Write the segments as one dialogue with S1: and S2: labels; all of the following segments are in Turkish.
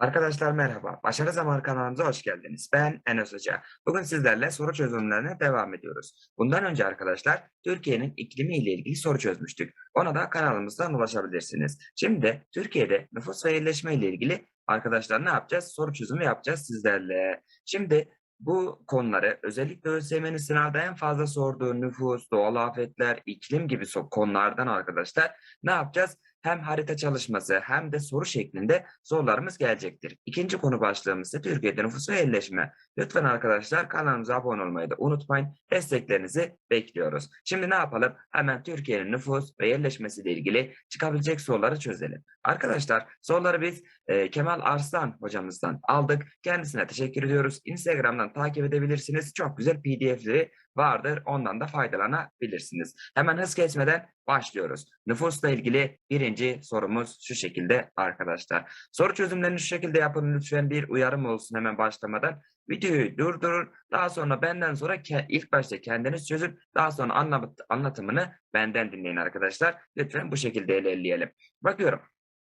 S1: Arkadaşlar merhaba. Başarı Zamanı kanalımıza hoş geldiniz. Ben Enes Hoca. Bugün sizlerle soru çözümlerine devam ediyoruz. Bundan önce arkadaşlar Türkiye'nin iklimi ile ilgili soru çözmüştük. Ona da kanalımızdan ulaşabilirsiniz. Şimdi de Türkiye'de nüfus ve yerleşme ile ilgili arkadaşlar ne yapacağız? Soru çözümü yapacağız sizlerle. Şimdi bu konuları özellikle ÖSYM'nin sınavda en fazla sorduğu nüfus, doğal afetler, iklim gibi konulardan arkadaşlar ne yapacağız? Hem harita çalışması hem de soru şeklinde sorularımız gelecektir. İkinci konu başlığımız ise Türkiye'de nüfus ve yerleşme. Lütfen arkadaşlar kanalımıza abone olmayı da unutmayın. Desteklerinizi bekliyoruz. Şimdi ne yapalım? Hemen Türkiye'nin nüfus ve yerleşmesiyle ilgili çıkabilecek soruları çözelim. Arkadaşlar soruları biz e, Kemal Arslan hocamızdan aldık. Kendisine teşekkür ediyoruz. Instagram'dan takip edebilirsiniz. Çok güzel pdf'leri vardır. Ondan da faydalanabilirsiniz. Hemen hız kesmeden başlıyoruz. Nüfusla ilgili birinci sorumuz şu şekilde arkadaşlar. Soru çözümlerini şu şekilde yapın lütfen bir uyarım olsun hemen başlamadan. Videoyu durdurun. Daha sonra benden sonra ilk başta kendiniz çözün. Daha sonra anlat anlatımını benden dinleyin arkadaşlar. Lütfen bu şekilde ilerleyelim. Bakıyorum.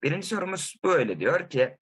S1: Birinci sorumuz böyle diyor ki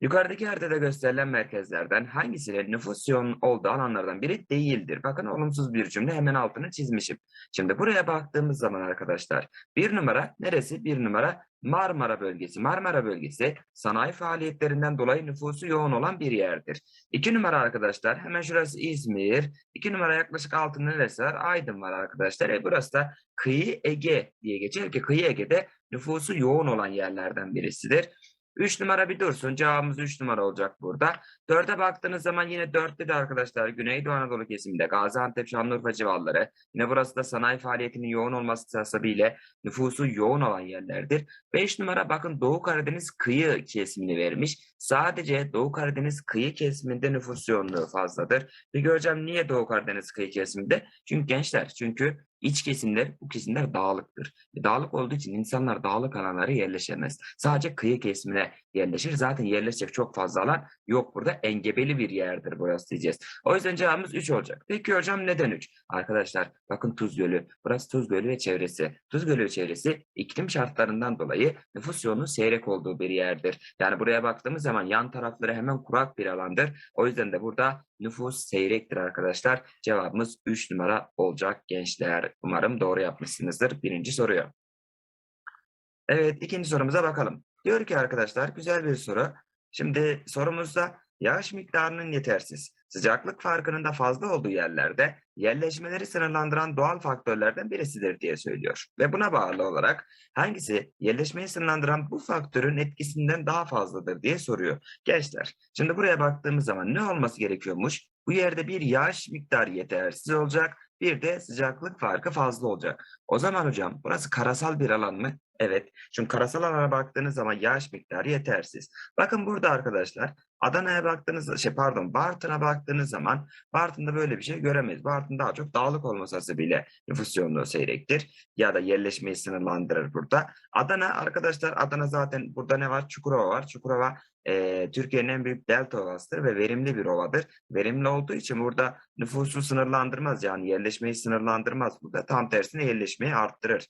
S1: Yukarıdaki haritada gösterilen merkezlerden hangisinin nüfus yoğun olduğu alanlardan biri değildir? Bakın olumsuz bir cümle hemen altını çizmişim. Şimdi buraya baktığımız zaman arkadaşlar bir numara neresi? Bir numara Marmara bölgesi. Marmara bölgesi sanayi faaliyetlerinden dolayı nüfusu yoğun olan bir yerdir. İki numara arkadaşlar hemen şurası İzmir. İki numara yaklaşık altında neresi var? Aydın var arkadaşlar. E burası da Kıyı Ege diye geçer ki Kıyı Ege'de nüfusu yoğun olan yerlerden birisidir. 3 numara bir dursun. Cevabımız 3 numara olacak burada. 4'e baktığınız zaman yine 4'te de arkadaşlar Güneydoğu Anadolu kesiminde Gaziantep, Şanlıurfa civarları. Yine burası da sanayi faaliyetinin yoğun olması sebebiyle nüfusu yoğun olan yerlerdir. 5 numara bakın Doğu Karadeniz kıyı kesimini vermiş. Sadece Doğu Karadeniz kıyı kesiminde nüfus yoğunluğu fazladır. Peki hocam niye Doğu Karadeniz kıyı kesiminde? Çünkü gençler çünkü iç kesimler bu kesimler dağlıktır. E, Dağlık olduğu için insanlar dağlık alanlara yerleşemez. Sadece kıyı kesimine yerleşir. Zaten yerleşecek çok fazla alan yok burada. Engebeli bir yerdir burası diyeceğiz. O yüzden cevabımız 3 olacak. Peki hocam neden 3? Arkadaşlar bakın Tuz Gölü. Burası Tuz Gölü ve çevresi. Tuz Gölü ve çevresi iklim şartlarından dolayı nüfus yoğunluğun seyrek olduğu bir yerdir. Yani buraya baktığımız zaman yan tarafları hemen kurak bir alandır. O yüzden de burada nüfus seyrektir arkadaşlar. Cevabımız 3 numara olacak gençler. Umarım doğru yapmışsınızdır birinci soruyu. Evet ikinci sorumuza bakalım. Diyor ki arkadaşlar güzel bir soru. Şimdi sorumuzda yağış miktarının yetersiz, sıcaklık farkının da fazla olduğu yerlerde yerleşmeleri sınırlandıran doğal faktörlerden birisidir diye söylüyor. Ve buna bağlı olarak hangisi yerleşmeyi sınırlandıran bu faktörün etkisinden daha fazladır diye soruyor. Gençler şimdi buraya baktığımız zaman ne olması gerekiyormuş? Bu yerde bir yağış miktarı yetersiz olacak, bir de sıcaklık farkı fazla olacak. O zaman hocam burası karasal bir alan mı? Evet. Çünkü karasal alana baktığınız zaman yağış miktarı yetersiz. Bakın burada arkadaşlar Adana'ya baktığınız şey pardon Bartın'a baktığınız zaman Bartın'da böyle bir şey göremeyiz. Bartın daha çok dağlık olması sebebiyle nüfus yoğunluğu seyrektir ya da yerleşmeyi sınırlandırır burada. Adana arkadaşlar Adana zaten burada ne var? Çukurova var. Çukurova e, Türkiye'nin en büyük delta ovasıdır ve verimli bir ovadır. Verimli olduğu için burada nüfusu sınırlandırmaz yani yerleşmeyi sınırlandırmaz burada. Tam tersine yerleşmeyi arttırır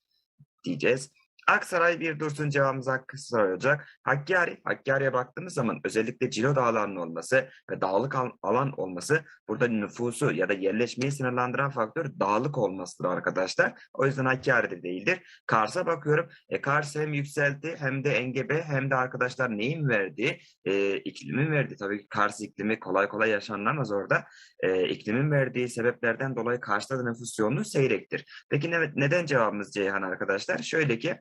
S1: diyeceğiz. Aksaray bir dursun cevabımız Aksaray olacak. Hakkari, Hakkari'ye baktığımız zaman özellikle Cilo Dağları'nın olması ve dağlık al- alan olması burada nüfusu ya da yerleşmeyi sınırlandıran faktör dağlık olmasıdır arkadaşlar. O yüzden Hakkari'de değildir. Kars'a bakıyorum. E, Kars hem yükselti hem de engebe hem de arkadaşlar neyin verdiği e, iklimin verdiği. Tabii ki Kars iklimi kolay kolay yaşanılamaz orada. E, iklimin verdiği sebeplerden dolayı Kars'ta da nüfus yoğunluğu seyrektir. Peki ne, neden cevabımız Ceyhan arkadaşlar? Şöyle ki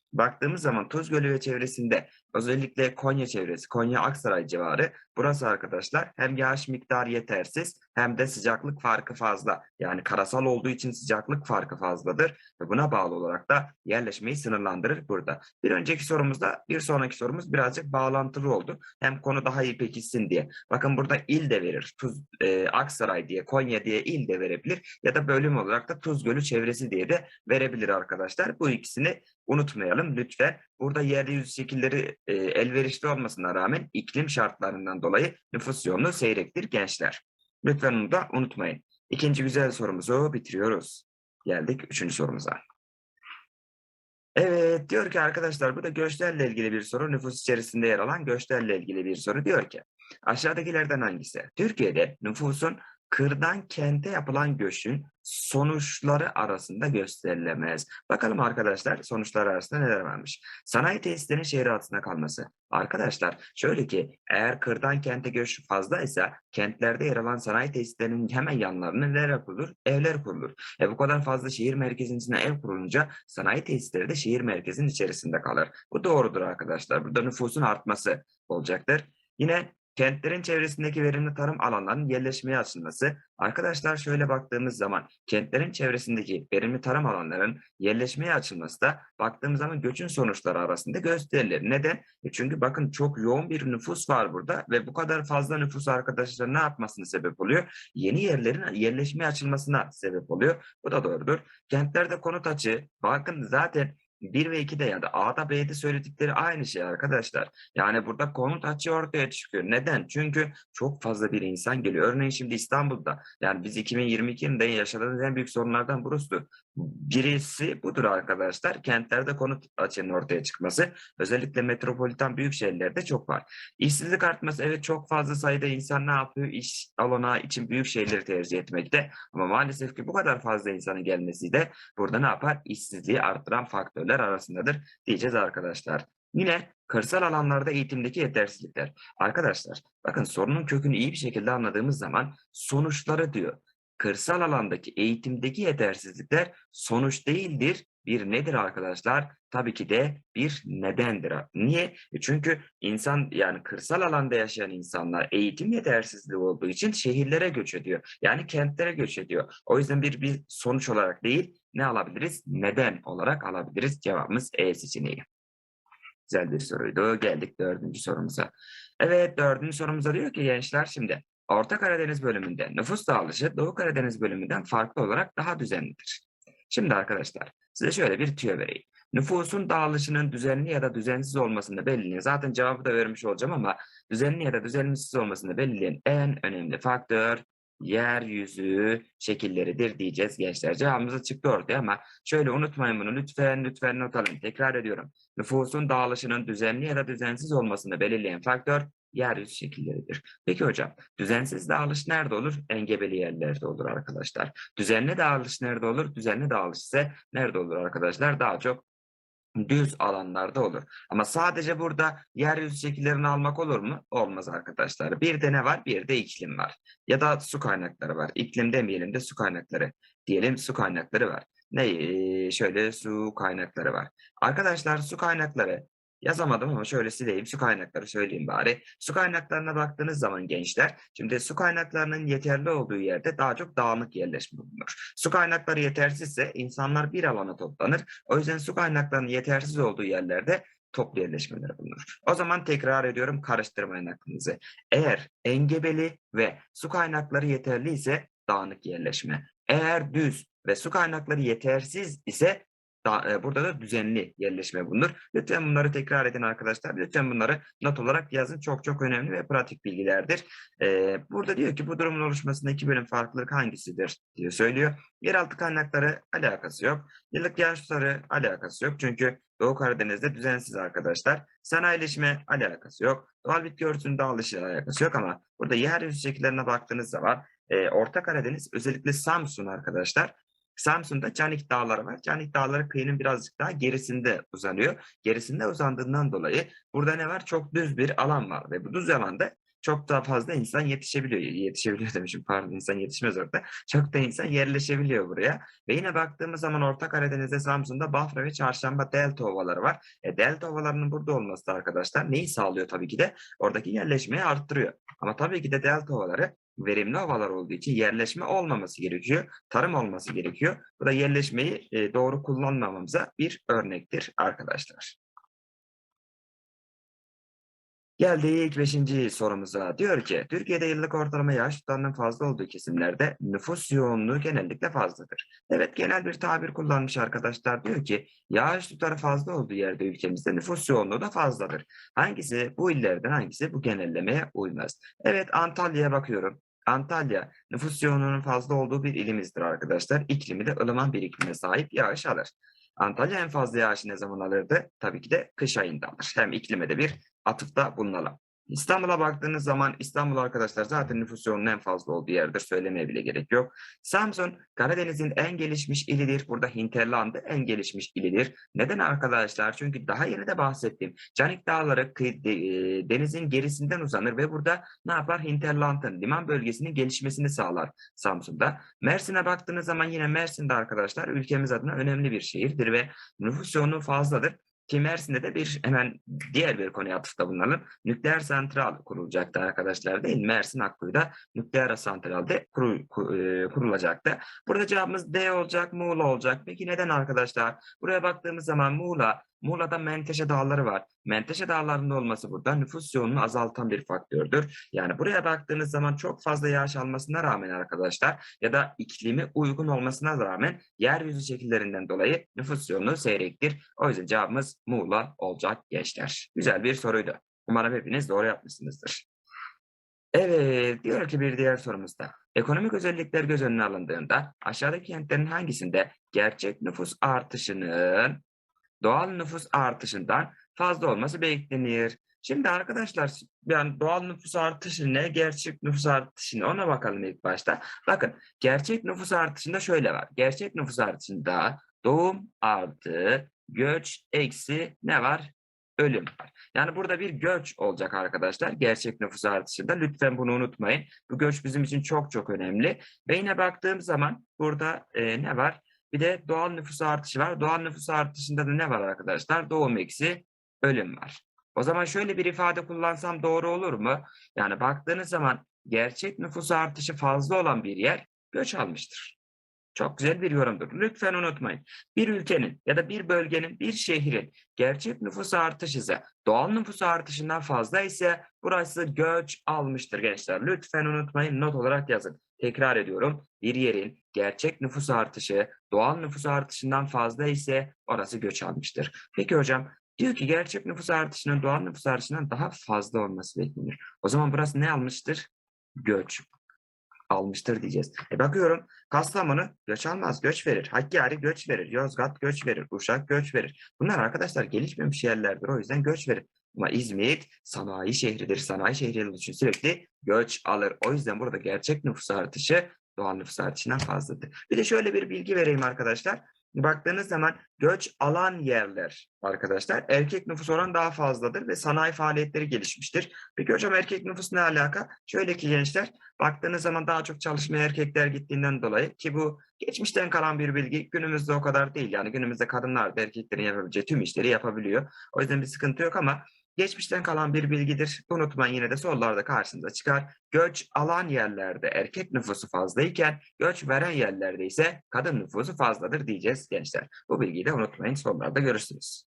S1: baktığımız zaman Tuz Gölü ve çevresinde özellikle Konya çevresi, Konya Aksaray civarı burası arkadaşlar hem yağış miktarı yetersiz hem de sıcaklık farkı fazla. Yani karasal olduğu için sıcaklık farkı fazladır ve buna bağlı olarak da yerleşmeyi sınırlandırır burada. Bir önceki sorumuzda bir sonraki sorumuz birazcık bağlantılı oldu. Hem konu daha iyi pekişsin diye. Bakın burada il de verir. Tuz, e, Aksaray diye, Konya diye il de verebilir ya da bölüm olarak da Tuz Gölü çevresi diye de verebilir arkadaşlar. Bu ikisini unutmayalım lütfen. Burada yerde yüz şekilleri e, elverişli olmasına rağmen iklim şartlarından dolayı nüfus yoğunluğu seyrektir gençler. Lütfen onu da unutmayın. İkinci güzel sorumuzu bitiriyoruz. Geldik üçüncü sorumuza. Evet, diyor ki arkadaşlar bu da göçlerle ilgili bir soru. Nüfus içerisinde yer alan göçlerle ilgili bir soru. Diyor ki aşağıdakilerden hangisi? Türkiye'de nüfusun kırdan kente yapılan göçün sonuçları arasında gösterilemez. Bakalım arkadaşlar sonuçlar arasında neler varmış. Sanayi tesislerinin şehir altında kalması. Arkadaşlar şöyle ki eğer kırdan kente göç fazlaysa kentlerde yer alan sanayi tesislerinin hemen yanlarına neler kurulur? Evler kurulur. E bu kadar fazla şehir merkezinin içine ev kurulunca sanayi tesisleri de şehir merkezinin içerisinde kalır. Bu doğrudur arkadaşlar. Burada nüfusun artması olacaktır. Yine Kentlerin çevresindeki verimli tarım alanlarının yerleşmeye açılması. Arkadaşlar şöyle baktığımız zaman kentlerin çevresindeki verimli tarım alanlarının yerleşmeye açılması da baktığımız zaman göçün sonuçları arasında gösterilir. Neden? E çünkü bakın çok yoğun bir nüfus var burada ve bu kadar fazla nüfus arkadaşlar ne yapmasını sebep oluyor? Yeni yerlerin yerleşmeye açılmasına sebep oluyor. Bu da doğrudur. Kentlerde konut açığı bakın zaten 1 ve 2'de ya da A'da B'de söyledikleri aynı şey arkadaşlar. Yani burada konut açığı ortaya çıkıyor. Neden? Çünkü çok fazla bir insan geliyor. Örneğin şimdi İstanbul'da yani biz 2022 yılında yaşadığımız en büyük sorunlardan burası. Birisi budur arkadaşlar. Kentlerde konut açığının ortaya çıkması. Özellikle metropolitan büyük şehirlerde çok var. İşsizlik artması evet çok fazla sayıda insan ne yapıyor? İş alana için büyük şehirleri tercih etmekte. Ama maalesef ki bu kadar fazla insanın gelmesi de burada ne yapar? İşsizliği arttıran faktörler arasındadır diyeceğiz arkadaşlar. Yine kırsal alanlarda eğitimdeki yetersizlikler. Arkadaşlar bakın sorunun kökünü iyi bir şekilde anladığımız zaman sonuçları diyor. Kırsal alandaki eğitimdeki yetersizlikler sonuç değildir, bir nedir arkadaşlar? Tabii ki de bir nedendir. Niye? E çünkü insan yani kırsal alanda yaşayan insanlar eğitim yetersizliği olduğu için şehirlere göç ediyor. Yani kentlere göç ediyor. O yüzden bir, bir sonuç olarak değil ne alabiliriz? Neden olarak alabiliriz. Cevabımız E seçeneği. Güzel bir soruydu. Geldik dördüncü sorumuza. Evet dördüncü sorumuza diyor ki gençler şimdi Orta Karadeniz bölümünde nüfus dağılışı Doğu Karadeniz bölümünden farklı olarak daha düzenlidir. Şimdi arkadaşlar size şöyle bir tüyo vereyim. Nüfusun dağılışının düzenli ya da düzensiz olmasını belirleyen, zaten cevabı da vermiş olacağım ama düzenli ya da düzensiz olmasını belirleyen en önemli faktör yeryüzü şekilleridir diyeceğiz gençler. Cevabımız çıktı ortaya ama şöyle unutmayın bunu lütfen lütfen not alın. Tekrar ediyorum. Nüfusun dağılışının düzenli ya da düzensiz olmasını belirleyen faktör yeryüzü şekilleridir. Peki hocam düzensiz dağılış nerede olur? Engebeli yerlerde olur arkadaşlar. Düzenli dağılış nerede olur? Düzenli dağılış ise nerede olur arkadaşlar? Daha çok düz alanlarda olur. Ama sadece burada yeryüzü şekillerini almak olur mu? Olmaz arkadaşlar. Bir de ne var? Bir de iklim var. Ya da su kaynakları var. İklim demeyelim de su kaynakları. Diyelim su kaynakları var. Ne? Şöyle su kaynakları var. Arkadaşlar su kaynakları Yazamadım ama şöyle sileyim. Su kaynakları söyleyeyim bari. Su kaynaklarına baktığınız zaman gençler, şimdi su kaynaklarının yeterli olduğu yerde daha çok dağınık yerleşme bulunur. Su kaynakları yetersizse insanlar bir alana toplanır. O yüzden su kaynaklarının yetersiz olduğu yerlerde toplu yerleşmeler bulunur. O zaman tekrar ediyorum karıştırmayın aklınızı. Eğer engebeli ve su kaynakları yeterli ise dağınık yerleşme. Eğer düz ve su kaynakları yetersiz ise da, e, burada da düzenli yerleşme bulunur. Lütfen bunları tekrar edin arkadaşlar. Lütfen bunları not olarak yazın. Çok çok önemli ve pratik bilgilerdir. E, burada diyor ki bu durumun oluşmasında iki bölüm farklılık hangisidir diye söylüyor. Yeraltı kaynakları alakası yok. Yıllık yağış tutarı alakası yok. Çünkü Doğu Karadeniz'de düzensiz arkadaşlar. Sanayileşme alakası yok. Doğal bitki örtüsünün dağılışı alakası yok ama burada yeryüzü şekillerine baktığınız zaman e, Orta Karadeniz özellikle Samsun arkadaşlar Samsun'da Canik Dağları var. Canik Dağları kıyının birazcık daha gerisinde uzanıyor. Gerisinde uzandığından dolayı burada ne var? Çok düz bir alan var ve bu düz alanda çok daha fazla insan yetişebiliyor. Yetişebiliyor demişim pardon insan yetişmez orada. Çok da insan yerleşebiliyor buraya. Ve yine baktığımız zaman Orta Karadeniz'de Samsun'da Bafra ve Çarşamba Delta ovaları var. E, Delta ovalarının burada olması da arkadaşlar neyi sağlıyor tabii ki de? Oradaki yerleşmeyi arttırıyor. Ama tabii ki de Delta ovaları verimli havalar olduğu için yerleşme olmaması gerekiyor. Tarım olması gerekiyor. Bu da yerleşmeyi e, doğru kullanmamamıza bir örnektir arkadaşlar. Geldik beşinci sorumuza. Diyor ki, Türkiye'de yıllık ortalama yağış tutarının fazla olduğu kesimlerde nüfus yoğunluğu genellikle fazladır. Evet, genel bir tabir kullanmış arkadaşlar. Diyor ki, yağış tutarı fazla olduğu yerde ülkemizde nüfus yoğunluğu da fazladır. Hangisi, bu illerden hangisi bu genellemeye uymaz? Evet, Antalya'ya bakıyorum. Antalya nüfus yoğunluğunun fazla olduğu bir ilimizdir arkadaşlar. İklimi de ılıman bir iklime sahip yağış alır. Antalya en fazla yağışı ne zaman alırdı? Tabii ki de kış ayında alır. Hem iklime de bir atıfta bulunalım. İstanbul'a baktığınız zaman İstanbul arkadaşlar zaten nüfus yoğunluğunun en fazla olduğu yerdir. Söylemeye bile gerek yok. Samsun Karadeniz'in en gelişmiş ilidir. Burada Hinterland'ı en gelişmiş ilidir. Neden arkadaşlar? Çünkü daha yeni de bahsettim. Canik Dağları e, denizin gerisinden uzanır ve burada ne yapar? Hinterland'ın liman bölgesinin gelişmesini sağlar Samsun'da. Mersin'e baktığınız zaman yine Mersin'de arkadaşlar ülkemiz adına önemli bir şehirdir ve nüfus yoğunluğu fazladır. Ki Mersin'de de bir hemen diğer bir konuya atıfta bulunalım. Nükleer santral kurulacaktı arkadaşlar değil? Mersin Akkuyu'da nükleer santralde kuru- ku- e, kurulacaktı. Burada cevabımız D olacak, Muğla olacak. Peki neden arkadaşlar? Buraya baktığımız zaman Muğla, Muğla'da Menteşe Dağları var. Menteşe Dağları'nın olması burada nüfus yoğunluğunu azaltan bir faktördür. Yani buraya baktığınız zaman çok fazla yağış almasına rağmen arkadaşlar ya da iklimi uygun olmasına rağmen yeryüzü şekillerinden dolayı nüfus yoğunluğu seyrektir. O yüzden cevabımız Muğla olacak gençler. Güzel bir soruydu. Umarım hepiniz doğru yapmışsınızdır. Evet, diyor ki bir diğer sorumuzda. Ekonomik özellikler göz önüne alındığında aşağıdaki kentlerin hangisinde gerçek nüfus artışının doğal nüfus artışından fazla olması beklenir? Şimdi arkadaşlar yani doğal nüfus artışı ne, gerçek nüfus artışı ne ona bakalım ilk başta. Bakın gerçek nüfus artışında şöyle var. Gerçek nüfus artışında doğum artı göç eksi ne var? Ölüm var. Yani burada bir göç olacak arkadaşlar. Gerçek nüfus artışında. Lütfen bunu unutmayın. Bu göç bizim için çok çok önemli. Ve yine baktığım zaman burada e, ne var? Bir de doğal nüfus artışı var. Doğal nüfus artışında da ne var arkadaşlar? Doğum eksi ölüm var. O zaman şöyle bir ifade kullansam doğru olur mu? Yani baktığınız zaman gerçek nüfus artışı fazla olan bir yer göç almıştır. Çok güzel bir yorumdur. Lütfen unutmayın. Bir ülkenin ya da bir bölgenin, bir şehrin gerçek nüfus artışı ise doğal nüfus artışından fazla ise burası göç almıştır gençler. Lütfen unutmayın not olarak yazın. Tekrar ediyorum. Bir yerin gerçek nüfus artışı doğal nüfus artışından fazla ise orası göç almıştır. Peki hocam diyor ki gerçek nüfus artışının doğal nüfus artışından daha fazla olması beklenir. O zaman burası ne almıştır? Göç almıştır diyeceğiz. E bakıyorum Kastamonu göç almaz, göç verir. Hakkari göç verir. Yozgat göç verir. Uşak göç verir. Bunlar arkadaşlar gelişmemiş yerlerdir. O yüzden göç verir. Ama İzmit sanayi şehridir. Sanayi şehri olduğu için sürekli göç alır. O yüzden burada gerçek nüfus artışı doğal nüfus artışından fazladır. Bir de şöyle bir bilgi vereyim arkadaşlar. Baktığınız zaman göç alan yerler arkadaşlar erkek nüfus oran daha fazladır ve sanayi faaliyetleri gelişmiştir. Peki hocam erkek nüfus ne alaka? Şöyle ki gençler baktığınız zaman daha çok çalışmaya erkekler gittiğinden dolayı ki bu geçmişten kalan bir bilgi günümüzde o kadar değil. Yani günümüzde kadınlar da erkeklerin yapabileceği tüm işleri yapabiliyor. O yüzden bir sıkıntı yok ama geçmişten kalan bir bilgidir. Unutmayın yine de sorularda karşınıza çıkar. Göç alan yerlerde erkek nüfusu fazlayken göç veren yerlerde ise kadın nüfusu fazladır diyeceğiz gençler. Bu bilgiyi de unutmayın sorularda görürsünüz.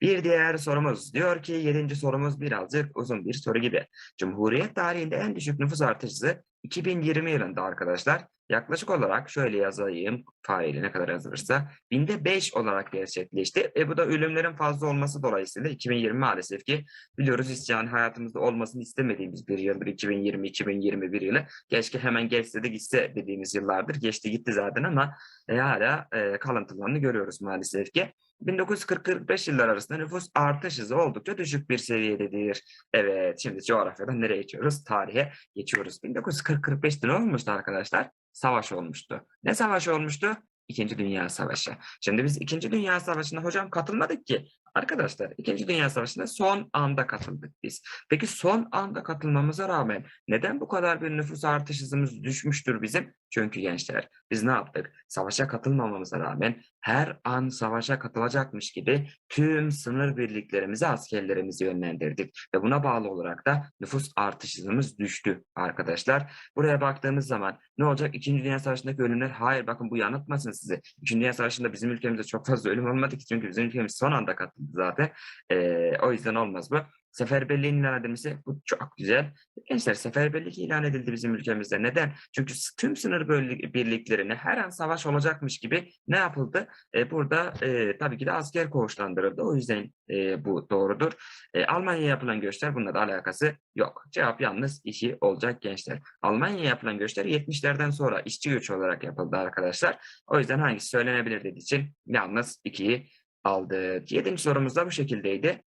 S1: Bir diğer sorumuz diyor ki yedinci sorumuz birazcık uzun bir soru gibi. Cumhuriyet tarihinde en düşük nüfus artışı 2020 yılında arkadaşlar yaklaşık olarak şöyle yazayım faili ne kadar yazılırsa binde 5 olarak gerçekleşti ve bu da ölümlerin fazla olması dolayısıyla 2020 maalesef ki biliyoruz hiç hayatımızda olmasını istemediğimiz bir yıldır 2020-2021 yılı keşke hemen geçse de gitse dediğimiz yıllardır geçti gitti zaten ama e, hala e, kalıntılarını görüyoruz maalesef ki. 1940-45 yıllar arasında nüfus artış hızı oldukça düşük bir seviyededir. Evet, şimdi coğrafyadan nereye geçiyoruz? Tarihe geçiyoruz. 1940-45'te ne olmuştu arkadaşlar? Savaş olmuştu. Ne savaşı olmuştu? İkinci Dünya Savaşı. Şimdi biz İkinci Dünya Savaşı'na hocam katılmadık ki. Arkadaşlar İkinci Dünya Savaşı'na son anda katıldık biz. Peki son anda katılmamıza rağmen neden bu kadar bir nüfus artış hızımız düşmüştür bizim? Çünkü gençler biz ne yaptık? Savaşa katılmamamıza rağmen her an savaşa katılacakmış gibi tüm sınır birliklerimizi, askerlerimizi yönlendirdik. Ve buna bağlı olarak da nüfus artış hızımız düştü arkadaşlar. Buraya baktığımız zaman ne olacak? İkinci Dünya Savaşı'ndaki ölümler, hayır bakın bu yanıltmasın sizi. İkinci Dünya Savaşı'nda bizim ülkemizde çok fazla ölüm olmadı ki çünkü bizim ülkemiz son anda katıldı zaten. Ee, o yüzden olmaz bu. Seferberliğin ilan edilmesi bu çok güzel. Gençler seferberlik ilan edildi bizim ülkemizde. Neden? Çünkü tüm sınır birliklerine her an savaş olacakmış gibi ne yapıldı? E, burada e, tabii ki de asker koğuşlandırıldı. O yüzden e, bu doğrudur. E, Almanya'ya yapılan göçler bununla da alakası yok. Cevap yalnız işi olacak gençler. Almanya'ya yapılan göçler 70'lerden sonra işçi göç olarak yapıldı arkadaşlar. O yüzden hangisi söylenebilir dediği için yalnız 2'yi aldık. Yedinci sorumuz da bu şekildeydi.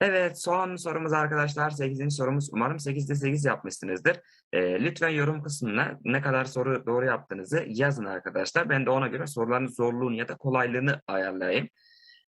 S1: Evet son sorumuz arkadaşlar 8. sorumuz umarım 8'de 8 yapmışsınızdır. Ee, lütfen yorum kısmına ne kadar soru doğru yaptığınızı yazın arkadaşlar. Ben de ona göre soruların zorluğunu ya da kolaylığını ayarlayayım.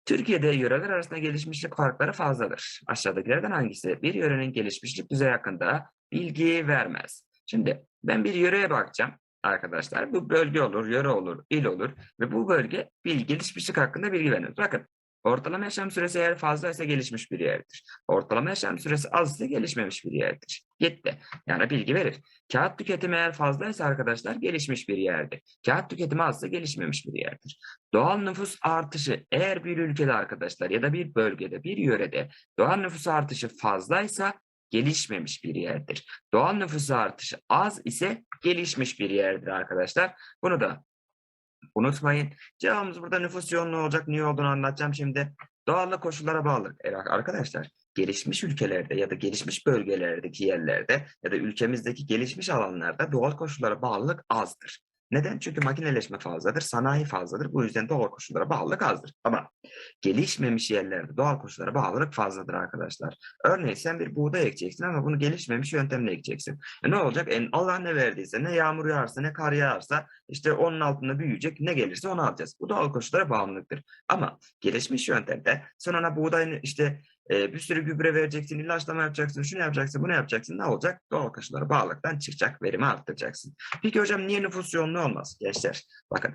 S1: Türkiye'de yöreler arasında gelişmişlik farkları fazladır. Aşağıdakilerden hangisi bir yörenin gelişmişlik düzeyi hakkında bilgi vermez? Şimdi ben bir yöreye bakacağım arkadaşlar. Bu bölge olur, yöre olur, il olur ve bu bölge bilgi gelişmişlik hakkında bilgi verir. Bakın ortalama yaşam süresi eğer fazlaysa gelişmiş bir yerdir. Ortalama yaşam süresi az ise gelişmemiş bir yerdir. Gitti. Yani bilgi verir. Kağıt tüketimi eğer fazlaysa arkadaşlar gelişmiş bir yerdir. Kağıt tüketimi azsa gelişmemiş bir yerdir. Doğal nüfus artışı eğer bir ülkede arkadaşlar ya da bir bölgede, bir yörede doğal nüfus artışı fazlaysa gelişmemiş bir yerdir. Doğal nüfus artışı az ise gelişmiş bir yerdir arkadaşlar. Bunu da unutmayın. Cevabımız burada nüfus yoğunluğu olacak. Niye olduğunu anlatacağım şimdi. Doğallık koşullara bağlı. Evet arkadaşlar gelişmiş ülkelerde ya da gelişmiş bölgelerdeki yerlerde ya da ülkemizdeki gelişmiş alanlarda doğal koşullara bağlılık azdır. Neden? Çünkü makineleşme fazladır, sanayi fazladır. Bu yüzden doğal koşullara bağlılık azdır. Ama gelişmemiş yerlerde doğal koşullara bağlılık fazladır arkadaşlar. Örneğin sen bir buğday ekeceksin ama bunu gelişmemiş yöntemle ekeceksin. E ne olacak? En Allah ne verdiyse, ne yağmur yağarsa, ne kar yağarsa işte onun altında büyüyecek, ne gelirse onu alacağız. Bu doğal koşullara bağımlılıktır. Ama gelişmiş yöntemde sen ona buğdayını işte e, bir sürü gübre vereceksin, ilaçlama yapacaksın, şunu yapacaksın, bunu yapacaksın. Ne olacak? Doğal koşullara bağlılıktan çıkacak, verimi arttıracaksın. Peki hocam niye nüfus yoğunluğu olmaz? Gençler bakın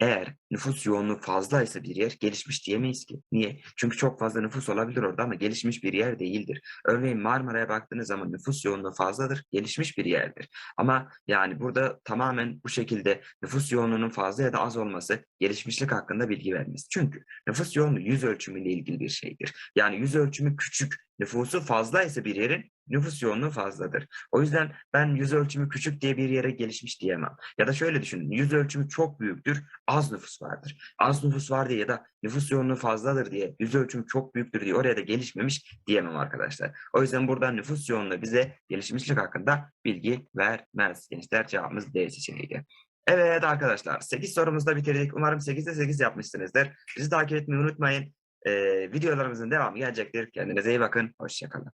S1: eğer nüfus yoğunluğu fazlaysa bir yer gelişmiş diyemeyiz ki. Niye? Çünkü çok fazla nüfus olabilir orada ama gelişmiş bir yer değildir. Örneğin Marmara'ya baktığınız zaman nüfus yoğunluğu fazladır, gelişmiş bir yerdir. Ama yani burada tamamen bu şekilde nüfus yoğunluğunun fazla ya da az olması gelişmişlik hakkında bilgi vermez. Çünkü nüfus yoğunluğu yüz ölçümüyle ilgili bir şeydir. Yani yüz ölçümü küçük, nüfusu fazlaysa bir yerin nüfus yoğunluğu fazladır. O yüzden ben yüz ölçümü küçük diye bir yere gelişmiş diyemem. Ya da şöyle düşünün, yüz ölçümü çok büyüktür, az nüfus vardır. Az nüfus var diye ya da nüfus yoğunluğu fazladır diye, yüz ölçümü çok büyüktür diye oraya da gelişmemiş diyemem arkadaşlar. O yüzden burada nüfus yoğunluğu bize gelişmişlik hakkında bilgi vermez. Gençler cevabımız D seçeneğiydi. Evet arkadaşlar 8 sorumuzu da bitirdik. Umarım 8'de 8 yapmışsınızdır. Bizi takip etmeyi unutmayın. Videolarımızın devamı gelecektir. Kendinize iyi bakın. Hoşçakalın.